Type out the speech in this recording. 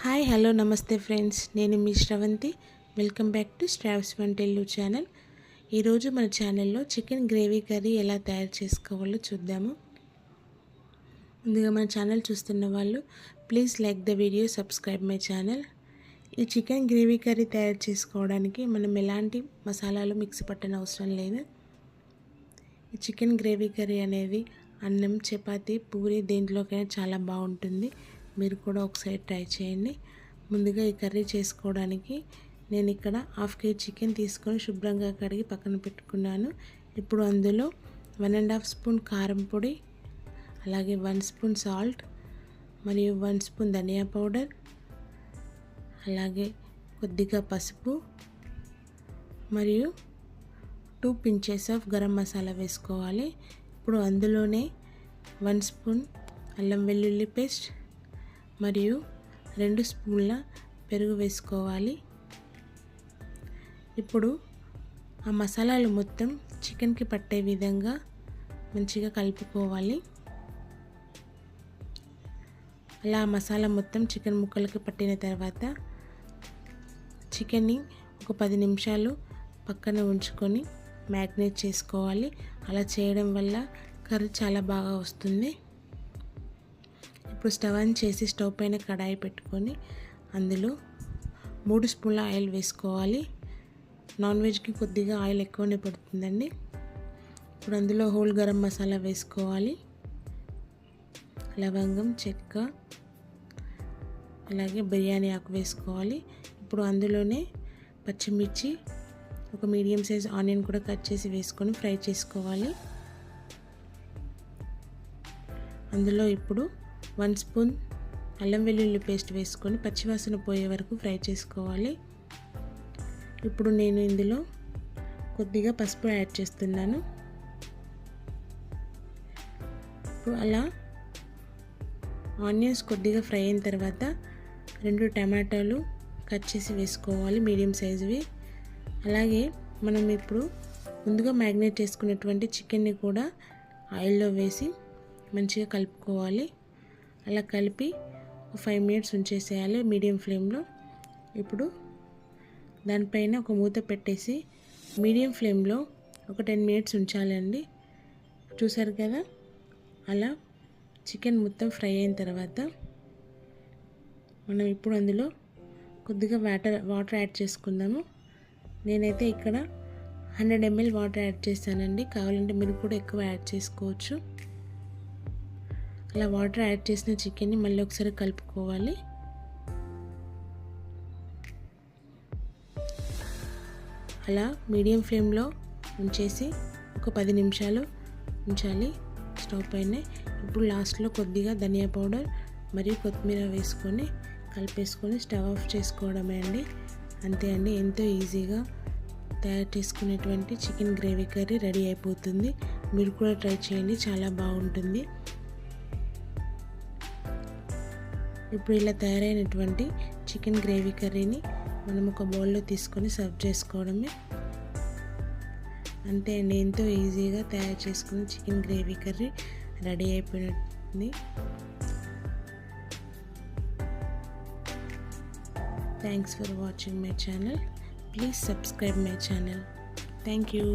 Hi hello నమస్తే friends. నేను మీ శ్రవంతి. వెల్కమ్ బ్యాక్ టు స్ట్రావ్స్ వంటెల్లు ఛానల్. ఈరోజు మన ఛానల్లో చికెన్ గ్రేవీ కర్రీ ఎలా తయారు చేసుకోవాలో చూద్దాము. ముందుగా మన ఛానల్ చూస్తున్న వాళ్ళు please like the video subscribe my channel. ఈ చికెన్ గ్రేవీ కర్రీ తయారు చేసుకోవడానికి మనం ఎలాంటి మసాలాలు మిక్సీ పట్టని అవసరం లేదు. ఈ చికెన్ గ్రేవీ కర్రీ అనేది అన్నం చపాతి పూరి దేంట్లోకైనా చాలా బాగుంటుంది. మీరు కూడా ఒకసారి ట్రై చేయండి. ముందుగా ఈ కర్రీ చేసుకోవడానికి నేను ఇక్కడ హాఫ్ కేజీ చికెన్ తీసుకొని శుభ్రంగా కడిగి పక్కన పెట్టుకున్నాను. ఇప్పుడు అందులో వన్ అండ్ హాఫ్ స్పూన్ కారం పొడి అలాగే వన్ స్పూన్ సాల్ట్ మరియు వన్ స్పూన్ ధనియా పౌడర్ అలాగే కొద్దిగా పసుపు మరియు two pinches of garam masala వేసుకోవాలి. ఇప్పుడు అందులోనే వన్ స్పూన్ అల్లం వెల్లుల్లి పేస్ట్ మరియు రెండు స్పూన్ల పెరుగు వేసుకోవాలి. ఇప్పుడు ఆ మసాలాలు మొత్తం చికెన్కి పట్టే విధంగా మంచిగా కలుపుకోవాలి. అలా మసాలా మొత్తం చికెన్ ముక్కలకి పట్టిన తర్వాత చికెన్ని ఒక పది నిమిషాలు పక్కన ఉంచుకొని మ్యాగ్నేట్ చేసుకోవాలి. అలా చేయడం వల్ల కర్రీ చాలా బాగా వస్తుంది. ఇప్పుడు స్టవ్ ఆన్ చేసి స్టవ్ పైన కడాయి పెట్టుకొని అందులో మూడు స్పూన్ల ఆయిల్ వేసుకోవాలి. నాన్ వెజ్కి కొద్దిగా ఆయిల్ ఎక్కువనే పడుతుందండి. ఇప్పుడు అందులో హోల్ గరం మసాలా వేసుకోవాలి. లవంగం చెక్క అలాగే బిర్యానీ ఆకు వేసుకోవాలి. ఇప్పుడు అందులోనే పచ్చిమిర్చి ఒక మీడియం సైజ్ ఆనియన్ కూడా కట్ చేసి వేసుకొని ఫ్రై చేసుకోవాలి. అందులో ఇప్పుడు వన్ స్పూన్ అల్లం వెల్లుల్లి పేస్ట్ వేసుకొని పచ్చివాసన పోయే వరకు ఫ్రై చేసుకోవాలి. ఇప్పుడు నేను ఇందులో కొద్దిగా పసుపు యాడ్ చేస్తున్నాను. ఇప్పుడు అలా ఆనియన్స్ కొద్దిగా ఫ్రై అయిన తర్వాత రెండు టమాటాలు కట్ చేసి వేసుకోవాలి మీడియం సైజువి. అలాగే మనం ఇప్పుడు ముందుగా మ్యాగ్నేట్ చేసుకున్నటువంటి చికెన్ని కూడా ఆయిల్లో వేసి మంచిగా కలుపుకోవాలి. అలా కలిపి ఒక ఫైవ్ మినిట్స్ ఉంచేసేయాలి మీడియం ఫ్లేమ్లో. ఇప్పుడు దానిపైన ఒక మూత పెట్టేసి మీడియం ఫ్లేమ్లో ఒక టెన్ మినిట్స్ ఉంచాలండి. చూసారు కదా? అలా చికెన్ మొత్తం ఫ్రై అయిన తర్వాత మనం ఇప్పుడు అందులో కొద్దిగా వాటర్ వాటర్ యాడ్ చేసుకుందాము. నేనైతే ఇక్కడ హండ్రెడ్ ఎంఎల్ వాటర్ యాడ్ చేశానండి కావాలంటే మీరు కూడా ఎక్కువ యాడ్ చేసుకోవచ్చు. అలా వాటర్ యాడ్ చేసిన చికెన్ని మళ్ళీ ఒకసారి కలుపుకోవాలి. అలా మీడియం ఫ్లేమ్లో ఉంచేసి ఒక పది నిమిషాలు ఉంచాలి స్టవ్ పైన. ఇప్పుడు లాస్ట్లో కొద్దిగా ధనియా పౌడర్ మరియు కొత్తిమీర వేసుకొని కలిపేసుకొని స్టవ్ ఆఫ్ చేసుకోవడమే అండి. అంతే అండి ఎంతో ఈజీగా తయారు చేసుకునేటువంటి చికెన్ గ్రేవీ కర్రీ రెడీ అయిపోతుంది. మీరు కూడా ట్రై చేయండి చాలా బాగుంటుంది. ఇప్పుడు ఇలా తయారైనటువంటి చికెన్ గ్రేవీ కర్రీని మనం ఒక బౌల్లో తీసుకొని సర్వ్ చేసుకోవడమే. అంతే అండి ఎంతో ఈజీగా తయారు చేసుకున్న చికెన్ గ్రేవీ కర్రీ రెడీ అయిపోయినట్టుంది thanks for watching my channel please subscribe my channel thank you